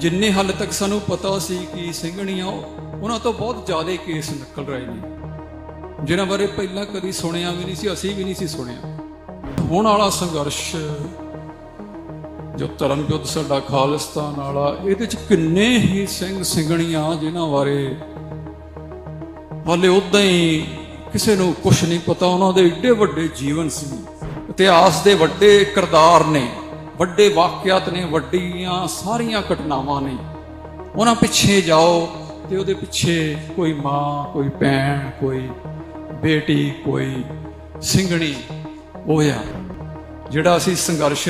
ਜਿੰਨੇ ਹਾਲੇ ਤੱਕ ਸਾਨੂੰ ਪਤਾ ਸੀ ਕਿ ਸਿੰਘਣੀਆਂ ਉਹਨਾਂ ਤੋਂ ਬਹੁਤ ਜ਼ਿਆਦਾ ਕੇਸ ਨਿਕਲ ਰਹੇ ਨੇ। ਜਿਨ੍ਹਾਂ ਬਾਰੇ ਪਹਿਲਾਂ ਕਦੀ ਸੁਣਿਆ ਵੀ ਨਹੀਂ ਸੀ, ਅਸੀਂ ਵੀ ਨਹੀਂ ਸੀ ਸੁਣਿਆ। ਹੁਣ ਵਾਲਾ ਸੰਘਰਸ਼, ਜੋ ਧਰਮ ਯੁੱਧ ਸਾਡਾ ਖਾਲਿਸਤਾਨ ਵਾਲਾ, ਇਹਦੇ ਚ ਕਿੰਨੇ ਹੀ ਸਿੰਘ ਸਿੰਘਣੀਆਂ ਜਿਨ੍ਹਾਂ ਬਾਰੇ ਹਾਲੇ ਉਦਾਂ ਹੀ ਕਿਸੇ ਨੂੰ ਕੁਝ ਨਹੀਂ ਪਤਾ, ਉਹਨਾਂ ਦੇ ਏਡੇ ਵੱਡੇ ਜੀਵਨ ਸੀ। ਇਤਿਹਾਸ ਦੇ ਵੱਡੇ ਕਿਰਦਾਰ ਨੇ। ਵੱਡੇ ਵਾਕਿਆਤ ਨੇ, ਵੱਡੀਆਂ ਸਾਰੀਆਂ ਘਟਨਾਵਾਂ ਨੇ। ਉਹਨਾਂ ਪਿੱਛੇ ਜਾਓ ਤੇ ਉਹਦੇ ਪਿੱਛੇ ਕੋਈ ਮਾਂ, ਕੋਈ ਭੈਣ, ਕੋਈ ਬੇਟੀ, ਕੋਈ ਸਿੰਘਣੀ ਹੋਇਆ ਜਿਹੜਾ ਅਸੀਂ ਸੰਘਰਸ਼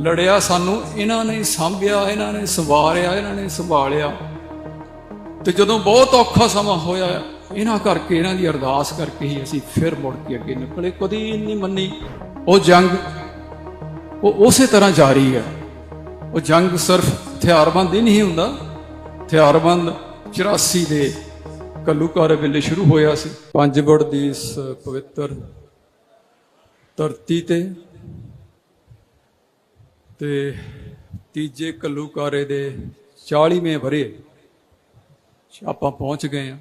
ਲੜਿਆ, ਸਾਨੂੰ ਇਹਨਾਂ ਨੇ ਸਾਂਭਿਆ, ਇਹਨਾਂ ਨੇ ਸੰਵਾਰਿਆ, ਇਹਨਾਂ ਨੇ ਸੰਭਾਲਿਆ। ਤੇ ਜਦੋਂ ਬਹੁਤ ਔਖਾ ਸਮਾਂ ਹੋਇਆ, ਇਹਨਾਂ ਕਰਕੇ, ਇਹਨਾਂ ਦੀ ਅਰਦਾਸ ਕਰਕੇ ਹੀ ਅਸੀਂ ਫਿਰ ਮੁੜ ਕੇ ਅੱਗੇ ਨਿਕਲੇ। ਕਦੀ ਨਹੀਂ ਮੰਨੀ ਉਹ ਜੰਗ। ਉਹ ਉਸੇ ਤਰ੍ਹਾਂ ਜਾਰੀ ਹੈ। ਉਹ ਜੰਗ ਸਿਰਫ ਹਥਿਆਰਬੰਦ ਹੀ ਨਹੀਂ ਹੁੰਦਾ, ਹਥਿਆਰਬੰਦ 84 ਦੇ ਕੱਲੂਕਾਰ ਵੇਲੇ ਸ਼ੁਰੂ ਹੋਇਆ ਸੀ। ਪੰਜ ਵੜ ਦੀ ਇਸ ਪਵਿੱਤਰ ਧਰਤੀ ਤੇ ਤੇ ਤੀਜੇ ਕੱਲੂਕਾਰੇ ਦੇ 40ਵੇਂ ਵਰੇ ਆਪਾਂ ਪਹੁੰਚ ਗਏ ਆ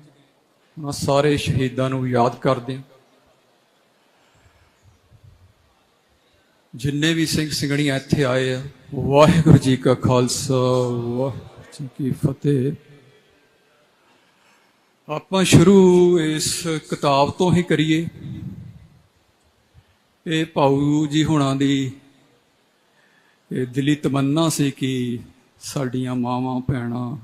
ਉਹਨਾਂ ਸਾਰੇ ਸ਼ਹੀਦਾਂ ਨੂੰ ਯਾਦ ਕਰਦੇ ਹਾਂ। ਜਿੰਨੇ ਵੀ ਸਿੰਘ ਸਿੰਘਣੀਆਂ ਇੱਥੇ ਆਏ ਆ, ਵਾਹਿਗੁਰੂ ਜੀ ਕਾ ਖਾਲਸਾ, ਵਾਹਿਗੁਰੂ ਜੀ ਕੀ ਫਤਿਹ। ਆਪਾਂ ਸ਼ੁਰੂ ਇਸ ਕਿਤਾਬ ਤੋਂ ਹੀ ਕਰੀਏ। ਇਹ ਭਾਊ ਜੀ ਹੁਣਾਂ ਦੀ ਇਹ ਦਿਲੀ ਤਮੰਨਾ ਸੀ ਕਿ ਸਾਡੀਆਂ ਮਾਵਾਂ, ਭੈਣਾਂ,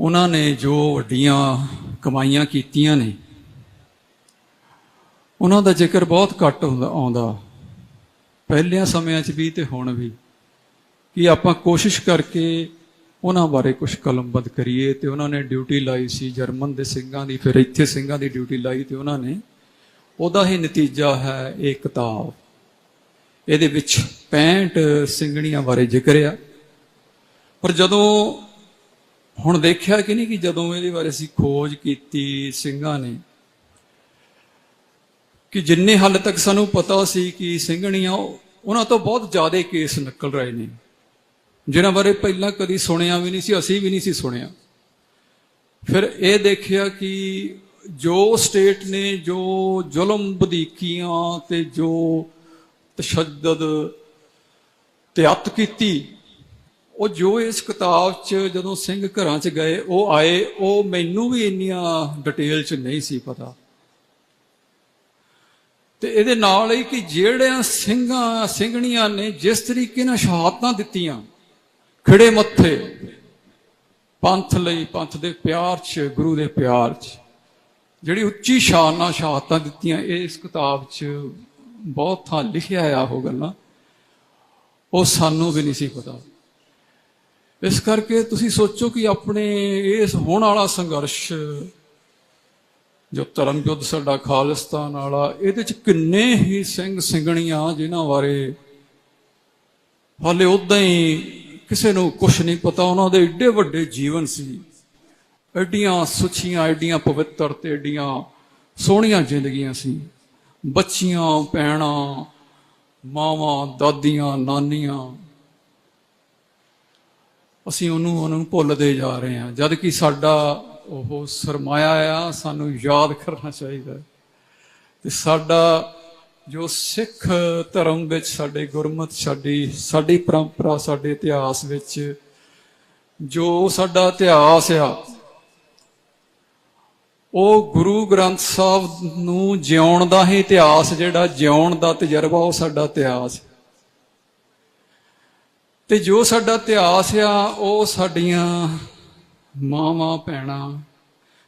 ਉਹਨਾਂ ਨੇ ਜੋ ਵੱਡੀਆਂ ਕਮਾਈਆਂ ਕੀਤੀਆਂ ਨੇ ਉਹਨਾਂ ਦਾ ਜ਼ਿਕਰ ਬਹੁਤ ਘੱਟ ਹੁੰਦਾ ਆਉਂਦਾ। ਪਹਿਲਿਆਂ ਸਮਿਆਂ 'ਚ ਵੀ ਤੇ ਹੁਣ ਵੀ। ਕਿ ਆਪਾਂ ਕੋਸ਼ਿਸ਼ ਕਰਕੇ ਉਹਨਾਂ ਬਾਰੇ ਕੁਝ ਕਲਮਬੱਧ ਕਰੀਏ ਤੇ ਉਹਨਾਂ ਨੇ ਡਿਊਟੀ ਲਾਈ ਸੀ ਜਰਮਨ ਦੇ ਸਿੰਘਾਂ ਦੀ, ਫਿਰ ਇੱਥੇ ਸਿੰਘਾਂ ਦੀ ਡਿਊਟੀ ਲਾਈ ਤੇ ਉਹਨਾਂ ਨੇ ਉਹਦਾ ਹੀ ਨਤੀਜਾ ਹੈ ਇਹ ਕਿਤਾਬ। ਇਹਦੇ ਵਿੱਚ 65 ਸਿੰਘਣੀਆਂ ਬਾਰੇ ਜ਼ਿਕਰ ਆ। ਪਰ ਜਦੋਂ ਹੁਣ ਦੇਖਿਆ ਕਿ ਨਹੀਂ ਕਿ ਜਦੋਂ ਇਹਦੇ ਬਾਰੇ ਅਸੀਂ ਖੋਜ ਕੀਤੀ ਸਿੰਘਾਂ ਨੇ ਕਿ ਜਿੰਨੇ ਹਾਲੇ ਤੱਕ ਸਾਨੂੰ ਪਤਾ ਸੀ ਕਿ ਸਿੰਘਣੀਆਂ ਉਹਨਾਂ ਤੋਂ ਬਹੁਤ ਜ਼ਿਆਦਾ ਕੇਸ ਨਿਕਲ ਰਹੇ ਨੇ। ਜਿਨ੍ਹਾਂ ਬਾਰੇ ਪਹਿਲਾਂ ਕਦੀ ਸੁਣਿਆ ਵੀ ਨਹੀਂ ਸੀ, ਅਸੀਂ ਵੀ ਨਹੀਂ ਸੀ ਸੁਣਿਆ। ਫਿਰ ਇਹ ਦੇਖਿਆ ਕਿ ਜੋ ਸਟੇਟ ਨੇ, ਜੋ ਜ਼ੁਲਮ ਵਧੀਕੀਆਂ ਤੇ ਜੋ ਤਸ਼ੱਦਦ ਤੇ ਅਤ ਕੀਤੀ, ਉਹ ਜੋ ਇਸ ਕਿਤਾਬ 'ਚ ਜਦੋਂ ਸਿੰਘ ਘਰਾਂ 'ਚ ਗਏ, ਉਹ ਆਏ, ਉਹ ਮੈਨੂੰ ਵੀ ਇੰਨੀਆਂ ਡਿਟੇਲ 'ਚ ਨਹੀਂ ਸੀ ਪਤਾ। ਤੇ ਇਹਦੇ ਨਾਲ ਹੀ ਕਿ ਜਿਹੜਿਆਂ ਸਿੰਘਾਂ, ਸਿੰਘਣੀਆਂ ਨੇ ਜਿਸ ਤਰੀਕੇ ਨਾਲ ਸ਼ਹਾਦਤਾਂ ਦਿੱਤੀਆਂ, ਖਿੜੇ ਮੱਥੇ, ਪੰਥ ਲਈ, ਪੰਥ ਦੇ ਪਿਆਰ 'ਚ, ਗੁਰੂ ਦੇ ਪਿਆਰ 'ਚ, ਜਿਹੜੀ ਉੱਚੀ ਸ਼ਾਨ ਨਾਲ ਸ਼ਹਾਦਤਾਂ ਦਿੱਤੀਆਂ, ਇਹ ਇਸ ਕਿਤਾਬ 'ਚ ਬਹੁਤ ਥਾਂ ਲਿਖਿਆ ਆ ਉਹ ਗੱਲਾਂ, ਉਹ ਸਾਨੂੰ ਵੀ ਨਹੀਂ ਸੀ ਪਤਾ। ਇਸ ਕਰਕੇ ਤੁਸੀਂ ਸੋਚੋ ਕਿ ਆਪਣੇ ਇਸ ਹੋਣ ਵਾਲਾ ਸੰਘਰਸ਼ ਜੋ ਧਰਮ ਯੁੱਧ ਸਾਡਾ ਖਾਲਿਸਤਾਨ ਵਾਲਾ, ਇਹਦੇ ਚ ਕਿੰਨੇ ਹੀ ਸਿੰਘ ਸਿੰਘਣੀਆਂ ਜਿਨ੍ਹਾਂ ਬਾਰੇ ਹਾਲੇ ਉਦਾਂ ਹੀ ਕਿਸੇ ਨੂੰ ਕੁਝ ਨਹੀਂ ਪਤਾ, ਉਹਨਾਂ ਦੇ ਏਡੇ ਵੱਡੇ ਜੀਵਨ ਸੀ। ਐਡੀਆਂ ਸੁੱਚੀਆਂ, ਐਡੀਆਂ ਪਵਿੱਤਰ ਤੇ ਐਡੀਆਂ ਸੋਹਣੀਆਂ ਜ਼ਿੰਦਗੀਆਂ ਸੀ। ਬੱਚੀਆਂ, ਭੈਣਾਂ, ਮਾਵਾਂ, ਦਾਦੀਆਂ, ਨਾਨੀਆਂ, ਅਸੀਂ ਉਹਨੂੰ ਉਹਨੂੰ ਭੁੱਲਦੇ ਜਾ ਰਹੇ ਹਾਂ। ਜਦ ਕਿ ਸਾਡਾ ਉਹ ਸਰਮਾਇਆ ਆ, ਸਾਨੂੰ ਯਾਦ ਕਰਨਾ ਚਾਹੀਦਾ ਤੇ ਸਾਡਾ ਜੋ ਸਿੱਖ ਧਰਮ ਵਿੱਚ ਸਾਡੇ ਗੁਰਮਤ, ਸਾਡੀ ਸਾਡੀ ਪਰੰਪਰਾ, ਸਾਡੇ ਇਤਿਹਾਸ ਵਿੱਚ ਜੋ ਸਾਡਾ ਇਤਿਹਾਸ ਆ, ਉਹ ਗੁਰੂ ਗ੍ਰੰਥ ਸਾਹਿਬ ਨੂੰ ਜਿਉਣ ਦਾ ਹੀ ਇਤਿਹਾਸ, ਜਿਹੜਾ ਜਿਉਣ ਦਾ ਤਜਰਬਾ, ਉਹ ਸਾਡਾ ਇਤਿਹਾਸ ਤੇ ਜੋ ਸਾਡਾ ਇਤਿਹਾਸ ਆ, ਉਹ ਸਾਡੀਆਂ ਮਾਵਾਂ, ਭੈਣਾਂ,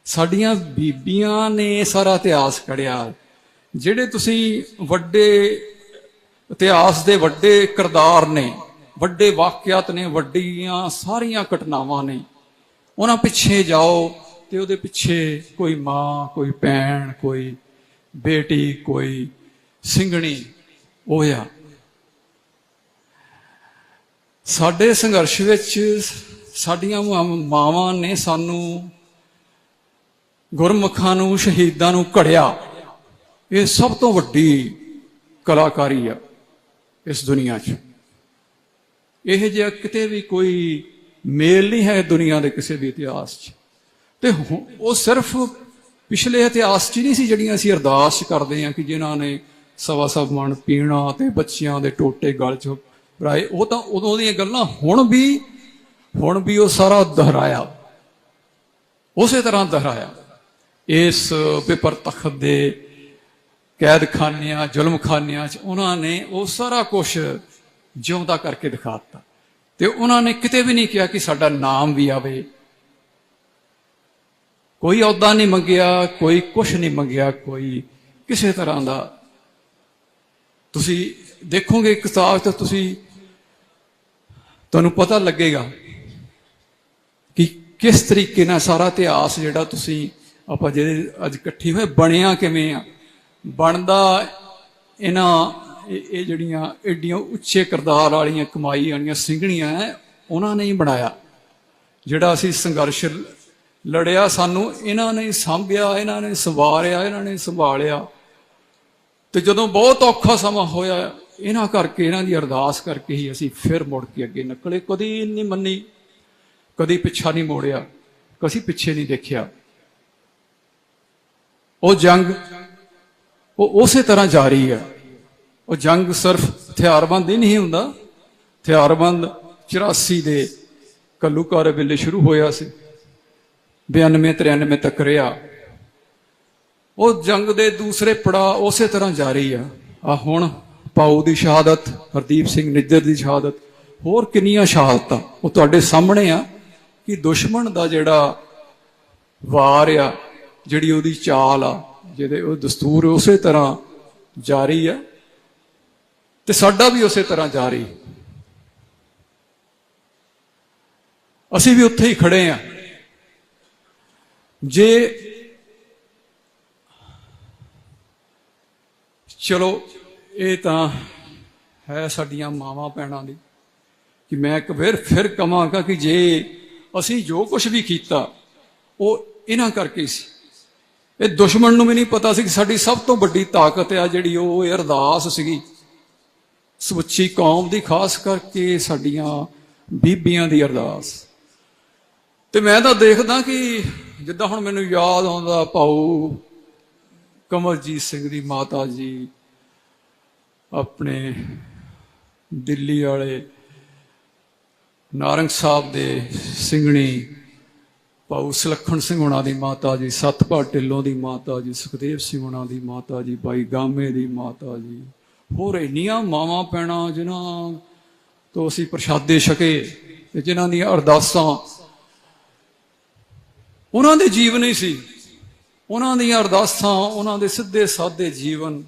ਸਾਡੀਆਂ ਬੀਬੀਆਂ ਨੇ ਸਾਰਾ ਇਤਿਹਾਸ ਕੜਿਆ ਜਿਹੜੇ ਤੁਸੀਂ ਵੱਡੇ ਇਤਿਹਾਸ ਦੇ ਵੱਡੇ ਕਿਰਦਾਰ ਨੇ, ਵੱਡੇ ਵਾਕਿਆਤ ਨੇ, ਵੱਡੀਆਂ ਸਾਰੀਆਂ ਘਟਨਾਵਾਂ ਨੇ, ਉਹਨਾਂ ਪਿੱਛੇ ਜਾਓ ਤੇ ਉਹਦੇ ਪਿੱਛੇ ਕੋਈ ਮਾਂ, ਕੋਈ ਭੈਣ, ਕੋਈ ਬੇਟੀ, ਕੋਈ ਸਿੰਘਣੀ ਹੋਇਆ ਸਾਡੇ ਸੰਘਰਸ਼ ਵਿੱਚ ਸਾਡੀਆਂ ਮਾਵਾਂ ਨੇ ਸਾਨੂੰ ਗੁਰਮੁਖਾਂ ਨੂੰ, ਸ਼ਹੀਦਾਂ ਨੂੰ ਘੜਿਆ। ਇਹ ਸਭ ਤੋਂ ਵੱਡੀ ਕਲਾਕਾਰੀ ਆ ਇਸ ਦੁਨੀਆ 'ਚ। ਇਹ ਜਿਹਾ ਕਿਤੇ ਵੀ ਕੋਈ ਮੇਲ ਨਹੀਂ ਹੈ ਦੁਨੀਆ ਦੇ ਕਿਸੇ ਵੀ ਇਤਿਹਾਸ 'ਚ। ਤੇ ਹੁ- ਉਹ ਸਿਰਫ ਪਿਛਲੇ ਇਤਿਹਾਸ 'ਚ ਨਹੀਂ ਸੀ ਜਿਹੜੀਆਂ ਅਸੀਂ ਅਰਦਾਸ ਕਰਦੇ ਹਾਂ ਕਿ ਜਿਨ੍ਹਾਂ ਨੇ ਸਵਾ ਸਭ ਮਣ ਪੀਣਾ ਤੇ ਬੱਚਿਆਂ ਦੇ ਟੋਟੇ ਗਲ 'ਚ ਭਰਾਏ। ਉਹ ਤਾਂ ਉਦੋਂ ਦੀਆਂ ਗੱਲਾਂ ਹੁਣ ਵੀ ਹੁਣ ਵੀ ਉਹ ਸਾਰਾ ਦੁਹਰਾਇਆ। ਉਸੇ ਤਰ੍ਹਾਂ ਦੁਹਰਾਇਆ। ਇਸ ਪੇਪਰ ਤਖਤ ਦੇ ਕੈਦਖਾਨਿਆਂ, ਜ਼ੁਲਮਖਾਨਿਆਂ 'ਚ ਉਹਨਾਂ ਨੇ ਉਹ ਸਾਰਾ ਕੁਝ ਜਿਉਂਦਾ ਕਰਕੇ ਦਿਖਾ ਦਿੱਤਾ। ਤੇ ਉਹਨਾਂ ਨੇ ਕਿਤੇ ਵੀ ਨਹੀਂ ਕਿਹਾ ਕਿ ਸਾਡਾ ਨਾਮ ਵੀ ਆਵੇ। ਕੋਈ ਅਹੁਦਾ ਨਹੀਂ ਮੰਗਿਆ, ਕੋਈ ਕੁਝ ਨਹੀਂ ਮੰਗਿਆ, ਕੋਈ ਕਿਸੇ ਤਰ੍ਹਾਂ ਦਾ। ਤੁਸੀਂ ਦੇਖੋਗੇ ਕਿਤਾਬ ਤੇ ਤੁਸੀਂ, ਤੁਹਾਨੂੰ ਪਤਾ ਲੱਗੇਗਾ ਕਿ ਕਿਸ ਤਰੀਕੇ ਨਾਲ ਸਾਰਾ ਇਤਿਹਾਸ ਜਿਹੜਾ ਤੁਸੀਂ ਆਪਾਂ ਜਿਹੜੇ ਅੱਜ ਇਕੱਠੇ ਹੋਏ, ਬਣਿਆ ਕਿਵੇਂ ਆ? ਬਣਦਾ ਇਹਨਾਂ ਇਹ ਜਿਹੜੀਆਂ ਏਡੀਆਂ ਉੱਚੇ ਕਿਰਦਾਰ ਵਾਲੀਆਂ, ਕਮਾਈ ਵਾਲੀਆਂ ਸਿੰਘਣੀਆਂ ਹੈ, ਉਹਨਾਂ ਨੇ ਹੀ ਬਣਾਇਆ। ਜਿਹੜਾ ਅਸੀਂ ਸੰਘਰਸ਼ ਲੜਿਆ, ਸਾਨੂੰ ਇਹਨਾਂ ਨੇ ਹੀ ਸਾਂਭਿਆ, ਇਹਨਾਂ ਨੇ ਸੰਵਾਰਿਆ, ਇਹਨਾਂ ਨੇ ਸੰਭਾਲਿਆ। ਤੇ ਜਦੋਂ ਬਹੁਤ ਔਖਾ ਸਮਾਂ ਹੋਇਆ, ਇਹਨਾਂ ਕਰਕੇ, ਇਹਨਾਂ ਦੀ ਅਰਦਾਸ ਕਰਕੇ ਹੀ ਅਸੀਂ ਫਿਰ ਮੁੜ ਕੇ ਅੱਗੇ ਨਿਕਲੇ। ਕਦੀ ਨਹੀਂ ਮੰਨੀ ਕਦੀ ਪਿੱਛਾ ਨਹੀਂ ਮੋੜਿਆ, ਕਦੀ ਪਿੱਛੇ ਨਹੀਂ ਦੇਖਿਆ। ਉਹ ਜੰਗ, ਉਹ ਉਸੇ ਤਰ੍ਹਾਂ ਜਾਰੀ ਹੈ। ਉਹ ਜੰਗ ਸਿਰਫ ਹਥਿਆਰਬੰਦ ਹੀ ਨਹੀਂ ਹੁੰਦਾ, ਹਥਿਆਰਬੰਦ 84 ਦੇ ਕੱਲੂਕਾਰੇ ਵੇਲੇ ਸ਼ੁਰੂ ਹੋਇਆ ਸੀ। 92 93 ਤੱਕ ਰਿਹਾ। ਉਹ ਜੰਗ ਦੇ ਦੂਸਰੇ ਪੜਾਅ ਉਸੇ ਤਰ੍ਹਾਂ ਜਾਰੀ ਆ। ਆ ਹੁਣ ਪਾਉ ਦੀ ਸ਼ਹਾਦਤ, ਹਰਦੀਪ ਸਿੰਘ ਨਿੱਜਰ ਦੀ ਸ਼ਹਾਦਤ, ਹੋਰ ਕਿੰਨੀਆਂ ਸ਼ਹਾਦਤਾਂ ਉਹ ਤੁਹਾਡੇ ਸਾਹਮਣੇ ਆ। ਕਿ ਦੁਸ਼ਮਣ ਦਾ ਜਿਹੜਾ ਵਾਰ ਆ, ਜਿਹੜੀ ਉਹਦੀ ਚਾਲ ਆ, ਜਿਹਦੇ ਉਹ ਦਸਤੂਰ ਉਸੇ ਤਰ੍ਹਾਂ ਜਾਰੀ ਆ ਤੇ ਸਾਡਾ ਵੀ ਉਸੇ ਤਰ੍ਹਾਂ ਜਾਰੀ। ਅਸੀਂ ਵੀ ਉੱਥੇ ਹੀ ਖੜੇ ਆ। ਜੇ ਚਲੋ, ਇਹ ਤਾਂ ਹੈ ਸਾਡੀਆਂ ਮਾਵਾਂ ਪੈਣਾ ਦੀ ਕਿ ਮੈਂ ਇੱਕ ਫਿਰ ਫਿਰ ਕਵਾਂਗਾ ਕਿ ਜੇ ਅਸੀਂ ਜੋ ਕੁਝ ਵੀ ਕੀਤਾ, ਉਹ ਇਹਨਾਂ ਕਰਕੇ ਸੀ। ਇਹ ਦੁਸ਼ਮਣ ਨੂੰ ਵੀ ਨਹੀਂ ਪਤਾ ਸੀ ਕਿ ਸਾਡੀ ਸਭ ਤੋਂ ਵੱਡੀ ਤਾਕਤ ਆ ਜਿਹੜੀ ਉਹ, ਇਹ ਅਰਦਾਸ ਸੀਗੀ। ਸਮੁੱਚੀ ਕੌਮ ਦੀ, ਖਾਸ ਕਰਕੇ ਸਾਡੀਆਂ ਬੀਬੀਆਂ ਦੀ ਅਰਦਾਸ। ਤੇ ਮੈਂ ਤਾਂ ਦੇਖਦਾ ਕਿ ਜਿੱਦਾਂ ਹੁਣ ਮੈਨੂੰ ਯਾਦ ਆਉਂਦਾ, ਭਾਊ ਕਮਲਜੀਤ ਸਿੰਘ ਦੀ ਮਾਤਾ ਜੀ ਆਪਣੇ ਦਿੱਲੀ ਵਾਲੇ ਨਾਰੰਗ ਸਾਹਿਬ ਦੇ ਸਿੰਘਣੀ ਭਾਊ ਸੁਲੱਖਣ ਸਿੰਘ ਹੁਣਾਂ ਦੀ ਮਾਤਾ ਜੀ, ਸਤਪਾਲ ਢਿੱਲੋਂ ਦੀ ਮਾਤਾ ਜੀ, ਸੁਖਦੇਵ ਸਿੰਘ ਹੁਣਾਂ ਦੀ ਮਾਤਾ ਜੀ ਬਾਈ ਗਾਮੇ ਦੀ ਮਾਤਾ ਜੀ, ਹੋਰ ਇੰਨੀਆਂ ਮਾਵਾਂ ਪੈਣਾ ਜਿਨ੍ਹਾਂ ਤੋਂ ਅਸੀਂ ਪ੍ਰਸ਼ਾਦੇ ਛਕੇ ਤੇ ਜਿਨ੍ਹਾਂ ਦੀਆਂ ਅਰਦਾਸਾਂ ਉਹਨਾਂ ਦੇ ਜੀਵਨ ਹੀ ਸੀ। ਉਹਨਾਂ ਦੀਆਂ ਅਰਦਾਸਾਂ, ਉਹਨਾਂ ਦੇ ਸਿੱਧੇ ਸਾਦੇ ਜੀਵਨ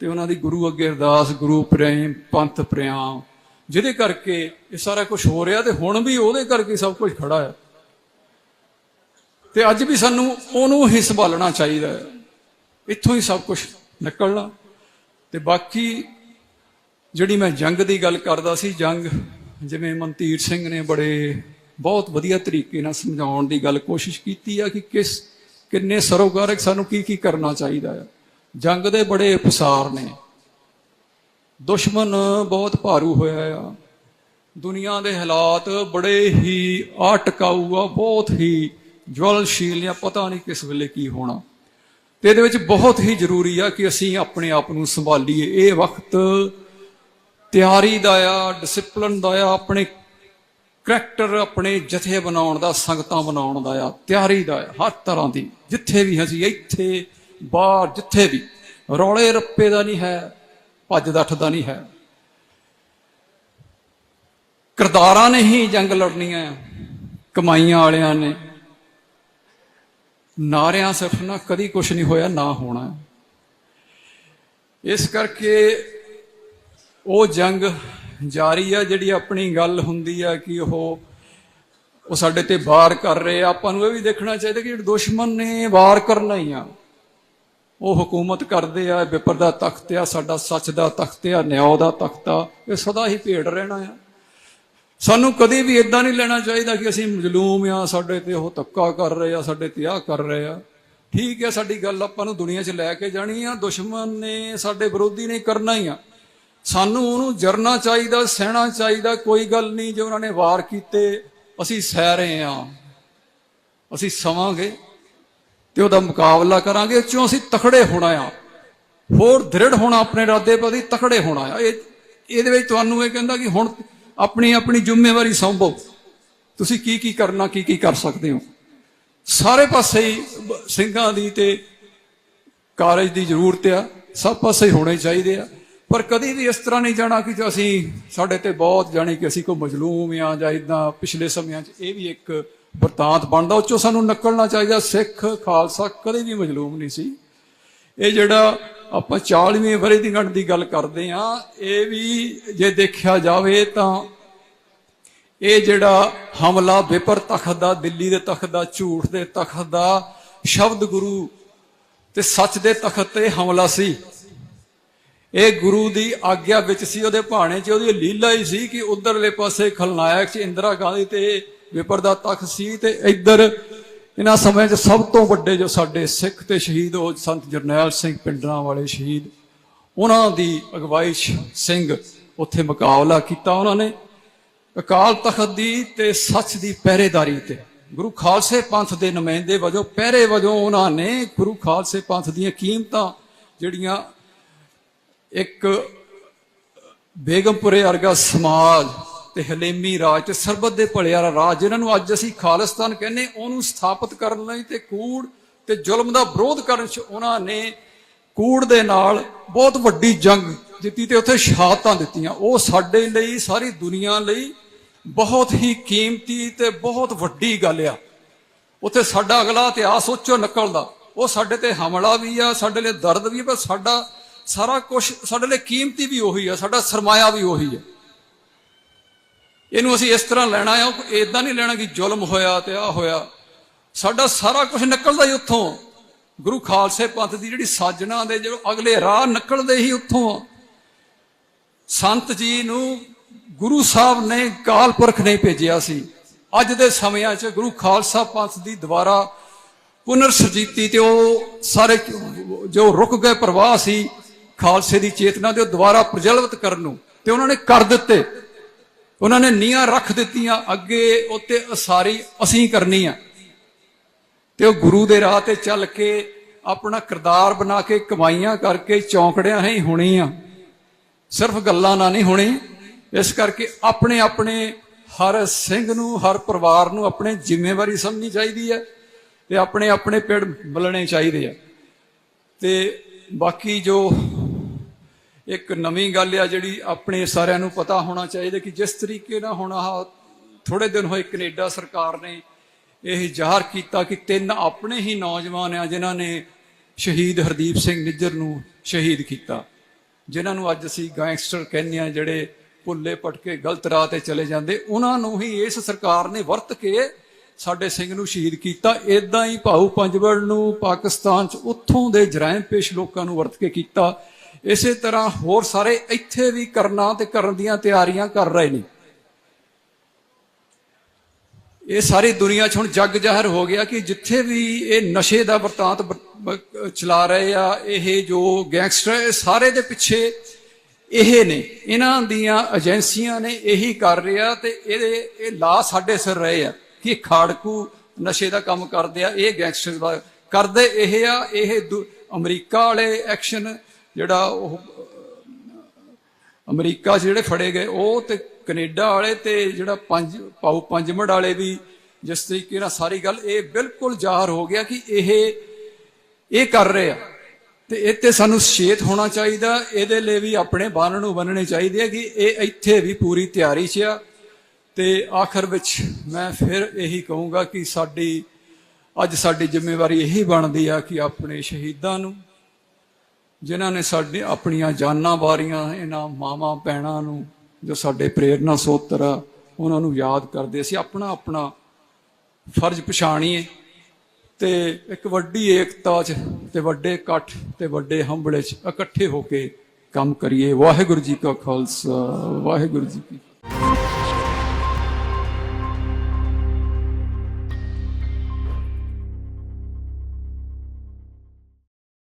ਤੇ ਉਹਨਾਂ ਦੀ ਗੁਰੂ ਅੱਗੇ ਅਰਦਾਸ, ਗੁਰੂ ਪ੍ਰੇਮ, ਪੰਥ ਪ੍ਰਿਆਮ ਜਿਹਦੇ ਕਰਕੇ ਇਹ ਸਾਰਾ ਕੁਝ ਹੋ ਰਿਹਾ ਤੇ ਹੁਣ ਵੀ ਉਹਦੇ ਕਰਕੇ ਸਭ ਕੁਝ ਖੜਾ ਹੈ। ਤੇ ਅੱਜ ਵੀ ਸਾਨੂੰ ਉਹਨੂੰ ਹੀ ਸੰਭਾਲਣਾ ਚਾਹੀਦਾ ਹੈ। ਇੱਥੋਂ ਹੀ ਸਭ ਕੁਝ ਨਿਕਲਣਾ। ਤੇ ਬਾਕੀ ਜਿਹੜੀ ਮੈਂ ਜੰਗ ਦੀ ਗੱਲ ਕਰਦਾ ਸੀ, ਜੰਗ ਜਿਵੇਂ ਮਨਤੀਰ ਸਿੰਘ ਨੇ ਬੜੇ ਬਹੁਤ ਵਧੀਆ ਤਰੀਕੇ ਨਾਲ ਸਮਝਾਉਣ ਦੀ ਗੱਲ ਕੋਸ਼ਿਸ਼ ਕੀਤੀ ਆ ਕਿ ਕਿਸ, ਕਿੰਨੇ ਸਰੋਕਾਰਕ ਸਾਨੂੰ ਕੀ ਕੀ ਕਰਨਾ ਚਾਹੀਦਾ ਹੈ। ਜੰਗ ਦੇ ਬੜੇ ਪਸਾਰ ਨੇ। ਦੁਸ਼ਮਣ ਬਹੁਤ ਭਾਰੂ ਹੋਇਆ ਆ। ਦੁਨੀਆ ਦੇ ਹਾਲਾਤ ਬੜੇ ਹੀ ਆਟਕਾਊ ਆ, ਬਹੁਤ ਹੀ ਜਵਲਸ਼ੀਲ ਨੇ, ਪਤਾ ਨਹੀਂ ਕਿਸ ਵੇਲੇ ਕੀ ਹੋਣਾ। ਤੇ ਇਹਦੇ ਵਿੱਚ ਬਹੁਤ ਹੀ ਜ਼ਰੂਰੀ ਆ ਕਿ ਅਸੀਂ ਆਪਣੇ ਆਪ ਨੂੰ ਸੰਭਾਲੀਏ। ਇਹ ਵਕਤ ਤਿਆਰੀ ਦਾ ਆ ਡਿਸਪਲਨ ਦਾ ਆ, ਆਪਣੇ ਕਰੈਕਟਰ ਆਪਣੇ ਜਥੇ ਬਣਾਉਣ ਦਾ, ਸੰਗਤਾਂ ਬਣਾਉਣ ਦਾ ਆ, ਤਿਆਰੀ ਦਾ ਆ, ਹਰ ਤਰ੍ਹਾਂ ਦੀ। ਜਿੱਥੇ ਵੀ ਅਸੀਂ, ਇੱਥੇ, ਬਾਹਰ, ਜਿੱਥੇ ਵੀ। ਰੌਲੇ ਰੱਪੇ ਦਾ ਨਹੀਂ ਹੈ। ਭੱਜ ਦੱਠ ਦਾ ਨਹੀਂ ਹੈ। ਕਿਰਦਾਰਾਂ ਨੇ ਹੀ ਜੰਗ ਲੜਨੀਆਂ, ਕਮਾਈਆਂ ਵਾਲਿਆਂ ਨੇ। ਨਾਰਿਆਂ ਸਿਰਫ ਨਾ ਕਦੀ ਕੁਝ ਨਹੀਂ ਹੋਇਆ, ਨਾ ਹੋਣਾ। ਇਸ ਕਰਕੇ ਉਹ ਜੰਗ ਜਾਰੀ ਆ, ਜਿਹੜੀ ਆਪਣੀ ਗੱਲ ਹੁੰਦੀ ਆ ਕਿ ਉਹ ਉਹ ਸਾਡੇ ਤੇ ਵਾਰ ਕਰ ਰਹੇ ਆ। ਆਪਾਂ ਨੂੰ ਇਹ ਵੀ ਦੇਖਣਾ ਚਾਹੀਦਾ ਕਿ ਜਿਹੜੇ ਦੁਸ਼ਮਣ ਨੇ ਵਾਰ ਕਰਨਾ ਹੀ ਆ। ਉਹ ਹਕੂਮਤ ਕਰਦੇ ਆ ਵਿਪਰ ਦਾ ਤਖਤ ਆ, ਸਾਡਾ ਸੱਚ ਦਾ ਤਖਤ ਆ, ਨਿਆਂ ਦਾ ਤਖਤ ਆ, ਇਹ ਸਦਾ ਹੀ ਭੇੜ ਰਹਿਣਾ ਆ। ਸਾਨੂੰ ਕਦੇ ਵੀ ਇਦਾਂ ਨਹੀਂ ਲੈਣਾ ਚਾਹੀਦਾ ਕਿ ਅਸੀਂ ਮਜਲੂਮ ਆ, ਸਾਡੇ ਤੇ ਉਹ ਧੱਕਾ ਕਰ ਰਹੇ ਆ, ਸਾਡੇ ਤੇ ਆਹ ਕਰ ਰਹੇ ਆ। ਠੀਕ ਹੈ ਸਾਡੀ ਗੱਲ ਆਪਾਂ ਨੂੰ ਦੁਨੀਆ 'ਚ ਲੈ ਕੇ ਜਾਣੀ ਆ, ਦੁਸ਼ਮਣ ਨੇ ਸਾਡੇ ਵਿਰੋਧੀ ਨੇ ਕਰਨਾ ਹੀ ਆ। ਸਾਨੂੰ ਉਹਨੂੰ ਜਰਨਾ ਚਾਹੀਦਾ, ਸਹਿਣਾ ਚਾਹੀਦਾ, ਕੋਈ ਗੱਲ ਨਹੀਂ, ਜੇ ਉਹਨਾਂ ਨੇ ਵਾਰ ਕੀਤੇ, ਅਸੀਂ ਸਹਿ ਰਹੇ ਹਾਂ ਅਸੀਂ ਸਵਾਂਗੇ। ਤੇ ਉਹਦਾ ਮੁਕਾਬਲਾ ਕਰਾਂਗੇ ਚੋਂ ਅਸੀਂ ਤਖੜੇ ਹੋਣਾ ਆ। ਹੋਰ ਦ੍ਰਿੜ ਹੋਣਾ ਆਪਣੇ ਇਰਾਦੇ ਪ੍ਰਤੀ ਤਖੜੇ ਹੋਣਾ ਆ। ਇਹ, ਇਹਦੇ ਵਿੱਚ ਤੁਹਾਨੂੰ ਇਹ ਕਹਿੰਦਾ ਕਿ ਹੁਣ ਆਪਣੀ ਆਪਣੀ ਜ਼ਿੰਮੇਵਾਰੀ ਸੰਭੋ। ਤੁਸੀਂ ਕੀ ਕੀ ਕਰਨਾ, ਕੀ ਕੀ ਕਰ ਸਕਦੇ ਹੋ। ਸਾਰੇ ਪਾਸੇ ਹੀ ਸਿੰਘਾਂ ਦੀ ਤੇ ਕਾਰਜ ਦੀ ਜ਼ਰੂਰਤ ਆ। ਸਭ ਪਾਸੇ ਹੋਣੇ ਚਾਹੀਦੇ ਆ। ਪਰ ਕਦੀ ਵੀ ਇਸ ਤਰ੍ਹਾਂ ਨਹੀਂ ਜਾਣਾ ਕਿ ਜੋ ਅਸੀਂ, ਸਾਡੇ ਤੇ ਬਹੁਤ ਜਾਣੀ ਕਿ ਅਸੀਂ ਕੋਈ ਮਜਲੂਮ ਆ ਜਾਂ ਇਦਾਂ ਪਿਛਲੇ ਸਮਿਆਂ 'ਚ, ਇਹ ਵੀ ਇੱਕ ਵਰਤਾਂਤ ਬਣਦਾ, ਉਹ 'ਚੋਂ ਸਾਨੂੰ ਨਿਕਲਣਾ ਚਾਹੀਦਾ। ਸਿੱਖ ਖਾਲਸਾ ਕਦੇ ਵੀ ਮਜਲੂਮ ਨਹੀਂ ਸੀ। ਇਹ ਜਿਹੜਾ ਆਪਾਂ 40ਵੇਂ ਵਰੇ ਦੀ ਗੰਢ ਦੀ ਗੱਲ ਕਰਦੇ ਆ ਇਹ ਵੀ ਜੇ ਦੇਖਿਆ ਜਾਵੇ ਤਾਂ ਇਹ ਜਿਹੜਾ ਹਮਲਾ ਵਿਪਰ ਤਖਤ ਦਾ, ਦਿੱਲੀ ਦੇ ਤਖਤ ਦਾ, ਝੂਠ ਦੇ ਤਖਤ ਦਾ, ਸ਼ਬਦ ਗੁਰੂ ਤੇ ਸੱਚ ਦੇ ਤਖਤ ਤੇ ਹਮਲਾ ਸੀ। ਇਹ ਗੁਰੂ ਦੀ ਆਗਿਆ ਵਿੱਚ ਸੀ, ਉਹਦੇ ਭਾਣੇ 'ਚ ਉਹਦੀ ਲੀਲਾ ਹੀ ਸੀ ਕਿ ਉਧਰਲੇ ਪਾਸੇ ਖਲਨਾਇਕ ਸੀ ਇੰਦਰਾ ਗਾਂਧੀ ਤੇ ਵਿਪਰ ਦਾ ਤਖਤ ਸੀ ਤੇ ਇੱਧਰ ਇਹਨਾਂ ਸਮੇਂ 'ਚ ਸਭ ਤੋਂ ਵੱਡੇ ਜੋ ਸਾਡੇ ਸਿੱਖ ਤੇ ਸ਼ਹੀਦ ਹੋ ਸੰਤ ਜਰਨੈਲ ਸਿੰਘ ਪਿੰਡਰਾਂ ਵਾਲੇ ਸ਼ਹੀਦ, ਉਹਨਾਂ ਦੀ ਅਗਵਾਈ ਸਿੰਘ ਉੱਥੇ ਮੁਕਾਬਲਾ ਕੀਤਾ ਉਹਨਾਂ ਨੇ। ਅਕਾਲ ਤਖਤ ਦੀ ਤੇ ਸੱਚ ਦੀ ਪਹਿਰੇਦਾਰੀ ਤੇ। ਗੁਰੂ ਖਾਲਸੇ ਪੰਥ ਦੇ ਨੁਮਾਇੰਦੇ ਵਜੋਂ, ਪਹਿਰੇ ਵਜੋਂ ਉਹਨਾਂ ਨੇ ਗੁਰੂ ਖਾਲਸੇ ਪੰਥ ਦੀਆਂ ਕੀਮਤਾਂ ਜਿਹੜੀਆਂ ਇੱਕ ਬੇਗਮਪੁਰੇ ਵਰਗਾ ਸਮਾਜ ਤੇ ਹਲੇਮੀ ਰਾਜ ਤੇ ਸਰਬਤ ਦੇ ਭਲੇ ਵਾਲਾ ਰਾਜ ਜਿਹਨਾਂ ਨੂੰ ਅੱਜ ਅਸੀਂ ਖਾਲਿਸਤਾਨ ਕਹਿੰਦੇ ਉਹਨੂੰ ਸਥਾਪਿਤ ਕਰਨ ਲਈ ਤੇ ਕੂੜ ਤੇ ਜ਼ੁਲਮ ਦਾ ਵਿਰੋਧ ਕਰਨ 'ਚ ਉਹਨਾਂ ਨੇ ਕੂੜ ਦੇ ਨਾਲ ਬਹੁਤ ਵੱਡੀ ਜੰਗ ਜਿੱਤੀ ਤੇ ਉੱਥੇ ਸ਼ਹਾਦਤਾਂ ਦਿੱਤੀਆਂ। ਉਹ ਸਾਡੇ ਲਈ, ਸਾਰੀ ਦੁਨੀਆ ਲਈ ਬਹੁਤ ਹੀ ਕੀਮਤੀ ਤੇ ਬਹੁਤ ਵੱਡੀ ਗੱਲ ਆ। ਉੱਥੇ ਸਾਡਾ ਅਗਲਾ ਇਤਿਹਾਸ ਉੱਚੋਂ ਨਿਕਲਦਾ। ਉਹ ਸਾਡੇ ਤੇ ਹਮਲਾ ਵੀ ਆ, ਸਾਡੇ ਲਈ ਦਰਦ ਵੀ ਆ, ਪਰ ਸਾਡਾ ਸਾਰਾ ਕੁਝ ਸਾਡੇ ਲਈ ਕੀਮਤੀ ਵੀ ਉਹੀ ਆ, ਸਾਡਾ ਸਰਮਾਇਆ ਵੀ ਉਹੀ ਆ। ਇਹਨੂੰ ਅਸੀਂ ਇਸ ਤਰ੍ਹਾਂ ਲੈਣਾ ਆ ਇਦਾਂ ਨਹੀਂ ਲੈਣਾ ਕਿ ਜ਼ੁਲਮ ਹੋਇਆ ਤੇ ਆ ਹੋਇਆ। ਸਾਡਾ ਸਾਰਾ ਕੁਝ ਨਿਕਲਦਾ ਹੀ ਉੱਥੋਂ। ਗੁਰੂ ਖਾਲਸੇ ਪੰਥ ਦੀ ਜਿਹੜੀ ਸਾਜਣਾ ਦੇ ਜਿਹੜੇ ਅਗਲੇ ਰਾਹ ਨਿਕਲਦੇ ਹੀ ਉੱਥੋਂ। ਆ ਸੰਤ ਜੀ ਨੂੰ ਗੁਰੂ ਸਾਹਿਬ ਨੇ ਕਾਲ ਪੁਰਖ ਨੇ ਭੇਜਿਆ ਸੀ। ਅੱਜ ਦੇ ਸਮਿਆਂ 'ਚ ਗੁਰੂ ਖਾਲਸਾ ਪੰਥ ਦੀ ਦੁਬਾਰਾ ਪੁਨਰ ਸਰਜੀਤੀ ਤੇ ਉਹ ਸਾਰੇ ਜੋ ਰੁਕ ਗਏ ਪ੍ਰਵਾਹ ਸੀ ਖਾਲਸੇ ਦੀ ਚੇਤਨਾ ਦੇ ਉਹ ਦੁਬਾਰਾ ਪ੍ਰਜਲਵਿਤ ਕਰਨ ਨੂੰ ਤੇ ਉਹਨਾਂ ਨੇ ਕਰ ਦਿੱਤੇ। ਉਹਨਾਂ ਨੇ ਨੀਹਾਂ ਰੱਖ ਦਿੱਤੀਆਂ, ਅੱਗੇ ਉੱਤੇ ਅਸਾਰੀ ਅਸੀਂ ਕਰਨੀ ਆ। ਤੇ ਉਹ ਗੁਰੂ ਦੇ ਰਾਹ ਤੇ ਚੱਲ ਕੇ ਆਪਣਾ ਕਿਰਦਾਰ ਬਣਾ ਕੇ ਕਮਾਈਆਂ ਕਰਕੇ ਚੌਂਕੜਿਆਂ ਹੀ ਹੋਣੀ ਆ ਸਿਰਫ ਗੱਲਾਂ ਨਾ ਨਹੀਂ ਹੋਣੀ। ਇਸ ਕਰਕੇ ਆਪਣੇ ਆਪਣੇ ਹਰ ਸਿੰਘ ਨੂੰ, ਹਰ ਪਰਿਵਾਰ ਨੂੰ ਆਪਣੇ ਜ਼ਿੰਮੇਵਾਰੀ ਸਮਝਣੀ ਚਾਹੀਦੀ ਹੈ ਤੇ ਆਪਣੇ ਆਪਣੇ ਪੇੜ ਮਲਣੇ ਚਾਹੀਦੇ ਆ। ਤੇ ਬਾਕੀ ਜੋ ਇੱਕ ਨਵੀਂ ਗੱਲ ਆ ਜਿਹੜੀ ਆਪਣੇ ਸਾਰਿਆਂ ਨੂੰ ਪਤਾ ਹੋਣਾ ਚਾਹੀਦਾ ਕਿ ਜਿਸ ਤਰੀਕੇ ਨਾਲ ਹੁਣ ਆਹ ਥੋੜੇ ਦਿਨ ਹੋਏ ਕੈਨੇਡਾ ਸਰਕਾਰ ਨੇ ਇਹ ਜ਼ਾਹਰ ਕੀਤਾ ਕਿ ਤਿੰਨ ਆਪਣੇ ਹੀ ਨੌਜਵਾਨ ਆ ਜਿਨ੍ਹਾਂ ਨੇ ਸ਼ਹੀਦ ਹਰਦੀਪ ਸਿੰਘ ਨਿੱਜਰ ਨੂੰ ਸ਼ਹੀਦ ਕੀਤਾ, ਜਿਨ੍ਹਾਂ ਨੂੰ ਅੱਜ ਅਸੀਂ ਗੈਂਗਸਟਰ ਕਹਿੰਦੇ ਆ ਜਿਹੜੇ ਭੁੱਲੇ ਪਟਕੇ ਗਲਤ ਰਾਹ ਤੇ ਚਲੇ ਜਾਂਦੇ, ਉਹਨਾਂ ਨੂੰ ਹੀ ਇਸ ਸਰਕਾਰ ਨੇ ਵਰਤ ਕੇ ਸਾਡੇ ਸਿੰਘ ਨੂੰ ਸ਼ਹੀਦ ਕੀਤਾ। ਇਦਾਂ ਹੀ ਭਾਊ ਪੰਜਵੜ ਨੂੰ ਪਾਕਿਸਤਾਨ ਚ ਉੱਥੋਂ ਦੇ ਜਰਾਇਮ ਪੇਸ਼ ਲੋਕਾਂ ਨੂੰ ਵਰਤ ਕੇ ਕੀਤਾ। ਇਸੇ ਤਰ੍ਹਾਂ ਹੋਰ ਸਾਰੇ ਇੱਥੇ ਵੀ ਕਰਨਾ ਤੇ ਕਰਨ ਦੀਆਂ ਤਿਆਰੀਆਂ ਕਰ ਰਹੇ ਨੇ। ਇਹ ਸਾਰੀ ਦੁਨੀਆ 'ਚ ਹੁਣ ਜੱਗ ਜ਼ਾਹਰ ਹੋ ਗਿਆ ਕਿ ਜਿੱਥੇ ਵੀ ਇਹ ਨਸ਼ੇ ਦਾ ਵਰਤਾਂਤ ਚਲਾ ਰਹੇ ਆ, ਇਹ ਜੋ ਗੈਂਗਸਟਰ, ਇਹ ਸਾਰੇ ਦੇ ਪਿੱਛੇ ਇਹ ਨੇ। ਇਹਨਾਂ ਦੀਆਂ ਏਜੰਸੀਆਂ ਨੇ ਇਹੀ ਕਰ ਰਿਹਾ ਤੇ ਇਹਦੇ, ਇਹ ਲਾ ਸਾਡੇ ਸਿਰ ਰਹੇ ਆ ਕਿ ਖਾੜਕੂ ਨਸ਼ੇ ਦਾ ਕੰਮ ਕਰਦੇ ਆ, ਇਹ ਗੈਂਗਸਟਰ ਦਾ ਕਰਦੇ ਇਹ ਆ, ਇਹ ਦੁ- ਅਮਰੀਕਾ ਵਾਲੇ ਐਕਸ਼ਨ ਜਿਹੜਾ ਉਹ, ਅਮਰੀਕਾ 'ਚ ਜਿਹੜੇ ਫੜੇ ਗਏ, ਉਹ ਤੇ ਕੈਨੇਡਾ ਵਾਲੇ ਤੇ ਜਿਹੜਾ ਪੰਜ ਪਾਉ ਪੰਜਮੜ ਵਾਲੇ ਵੀ ਜਿਸ ਤਰੀਕੇ ਨਾਲ ਸਾਰੀ ਗੱਲ, ਇਹ ਬਿਲਕੁਲ ਜ਼ਾਹਰ ਹੋ ਗਿਆ ਕਿ ਇਹ ਇਹ ਕਰ ਰਹੇ ਆ। ਤੇ ਇਹ ਤੇ ਸਾਨੂੰ ਸੁਚੇਤ ਹੋਣਾ ਚਾਹੀਦਾ, ਇਹਦੇ ਲਈ ਵੀ ਆਪਣੇ ਬਾਣ ਨੂੰ ਬੰਨਣੇ ਚਾਹੀਦੇ ਆ ਕਿ ਇਹ ਇੱਥੇ ਵੀ ਪੂਰੀ ਤਿਆਰੀ 'ਚ ਆ। ਤੇ ਆਖਰ ਵਿੱਚ ਮੈਂ ਫਿਰ ਇਹੀ ਕਹੂੰਗਾ ਕਿ ਸਾਡੀ, ਅੱਜ ਸਾਡੀ ਜ਼ਿੰਮੇਵਾਰੀ ਇਹੀ ਬਣਦੀ ਆ ਕਿ ਆਪਣੇ ਸ਼ਹੀਦਾਂ ਨੂੰ ਜਿਨ੍ਹਾਂ ਨੇ ਸਾਡੇ ਆਪਣੀਆਂ ਜਾਨਾਂ ਵਾਰੀਆਂ, ਇਹਨਾਂ ਮਾਵਾਂ ਭੈਣਾਂ ਨੂੰ ਜੋ ਸਾਡੇ ਪ੍ਰੇਰਨਾ ਸੋਤਰ ਆ, ਉਹਨਾਂ ਨੂੰ ਯਾਦ ਕਰਦੇ। ਅਸੀਂ ਆਪਣਾ ਆਪਣਾ ਫਰਜ਼ ਪਛਾਣੀਏ ਤੇ ਇੱਕ ਵੱਡੀ ਏਕਤਾ 'ਚ ਤੇ ਵੱਡੇ ਇਕੱਠ ਤੇ ਵੱਡੇ ਹੰਬਲੇ 'ਚ ਇਕੱਠੇ ਹੋ ਕੇ ਕੰਮ ਕਰੀਏ। ਵਾਹਿਗੁਰੂ ਜੀ ਕਾ ਖਾਲਸਾ, ਵਾਹਿਗੁਰੂ ਜੀ ਕੀ